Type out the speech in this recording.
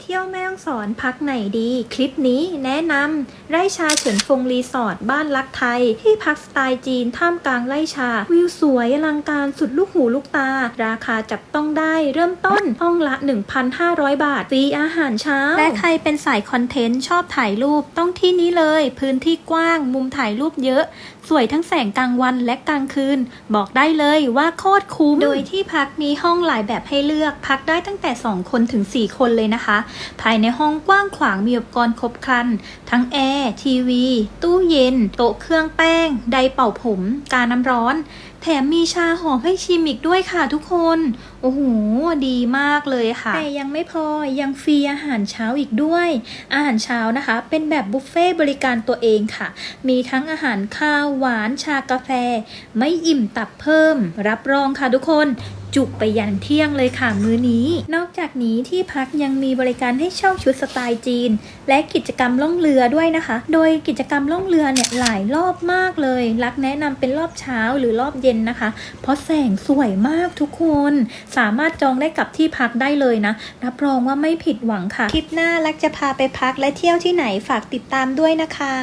เที่ยวแม่ฮ่องสอนพักไหนดี คลิปนี้แนะนำไร่ชาเฉินฟงรีสอร์ทบ้านรักไทย ที่พักสไตล์จีนท่ามกลางไร่ชา วิวสวยอลังการสุดลูกหูลูกตา ราคาจับต้องได้เริ่มต้นห้องละ 1,500 บาทฟรีอาหารเช้า และใครเป็นสายคอนเทนต์ชอบถ่ายรูปต้องที่นี้เลย พื้นที่กว้างมุมถ่ายรูปเยอะ สวยทั้งแสงกลางวันและกลางคืน บอกได้เลยว่าโคตรคุ้มโดยที่พักมีห้องหลายแบบให้เลือกพักได้ตั้งแต่ 2 คนถึง 4 คนเลยนะคะภายในห้องกว้างขวางมีอุปกรณ์ครบครัน ทั้งแอร์ ทีวี ตู้เย็น โต๊ะเครื่องแป้ง ไดเป่าผม กาน้ำร้อน แถมมีชาหอมให้ชิมอีกด้วยค่ะทุกคน โอ้โห ดีมากเลยค่ะ แต่ยังไม่พอ ยังฟรีอาหารเช้าอีกด้วย อาหารเช้านะคะ เป็นแบบบุฟเฟ่บริการตัวเองค่ะ มีทั้งอาหารข้าว หวาน ชากาแฟ ไม่อิ่มตับเพิ่ม รับรองค่ะทุกคน จุกไปยันเที่ยงเลยค่ะมื้อนี้ นอกจากนี้ที่พักยังมีบริการให้เช่าชุดสไตล์จีน และกิจกรรมล่องเรือด้วยนะคะ โดยกิจกรรมล่องเรือเนี่ยหลายรอบมากเลย รักแนะนำเป็นรอบเช้าหรือรอบเย็นนะคะ เพราะแสงสวยมากทุกคน สามารถจองได้กับที่พักได้เลยนะ รับรองว่าไม่ผิดหวังค่ะ คลิปหน้ารักจะพาไปพักและเที่ยวที่ไหนฝากติดตามด้วยนะคะ